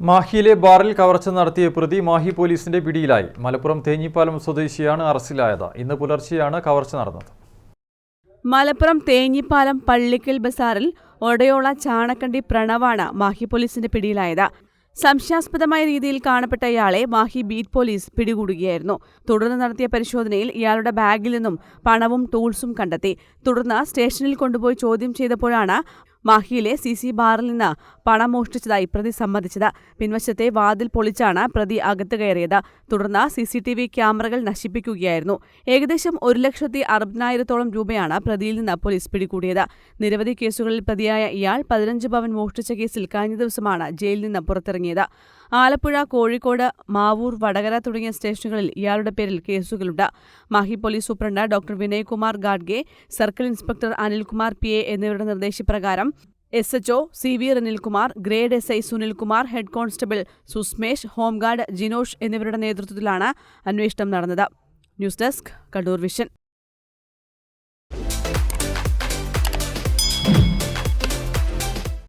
മാഹിയിലെ ബാറിൽ കവർച്ച നടത്തിയ പ്രതി മാഹി പോലീസിന്റെ പിടിയിലായി. മലപ്പുറം തേഞ്ഞിപ്പാലം സ്വദേശിയാണ് അറസ്റ്റിലായത്. ഇന്ന് പുലർച്ചെയാണ് കവർച്ച നടന്നത്. മലപ്പുറം തേഞ്ഞിപ്പാലം പള്ളിക്കൽ ബസാറിൽ ഒടയോള ചാണക്കണ്ടി പ്രണവാണ് മാഹി പോലീസിന്റെ പിടിയിലായത്. സംശയാസ്പദമായ രീതിയിൽ കാണപ്പെട്ട ഇയാളെ മാഹി ബീറ്റ് പോലീസ് പിടികൂടുകയായിരുന്നു. തുടർന്ന് നടത്തിയ പരിശോധനയിൽ ഇയാളുടെ ബാഗിൽ നിന്നും പണവും ടൂൾസും കണ്ടെത്തി. തുടർന്ന് സ്റ്റേഷനിൽ കൊണ്ടുപോയി ചോദ്യം ചെയ്തപ്പോഴാണ് മാഹിയിലെ സി സി ബാറിൽ നിന്ന് പണം മോഷ്ടിച്ചതായി പ്രതി സമ്മതിച്ചത്. പിൻവശത്തെ വാതിൽ പൊളിച്ചാണ് പ്രതി അകത്ത് കയറിയത്. തുടർന്ന് സി സി ടി വി ക്യാമറകൾ നശിപ്പിക്കുകയായിരുന്നു. ഏകദേശം ഒരു ലക്ഷത്തി അറുപതിനായിരത്തോളം രൂപയാണ് പ്രതിയിൽ നിന്ന് പോലീസ് പിടികൂടിയത്. നിരവധി കേസുകളിൽ പ്രതിയായ ഇയാൾ പതിനഞ്ച് ഭവൻ മോഷ്ടിച്ച കേസിൽ കഴിഞ്ഞ ദിവസമാണ് ജയിലിൽ നിന്ന് പുറത്തിറങ്ങിയത്. ആലപ്പുഴ കോഴിക്കോട് മാവൂർ വടകര തുടങ്ങിയ സ്റ്റേഷനുകളിൽ ഇയാളുടെ പേരിൽ കേസുകളുണ്ട്. Mahe police superintendent doctor Vinaykumar Gadge circle inspector Anilkumar P. A. എന്നിവരുടെ നിർദ്ദേശപ്രകാരം S. HO C. V. Ranilkumar grade S. I. Sunilkumar head constable Susmesh home guard Jinosh എന്നിവരുടെ നേതൃത്വത്തിലാണ് അന്വേഷണം നടന്നത്. News desk Kannur vision.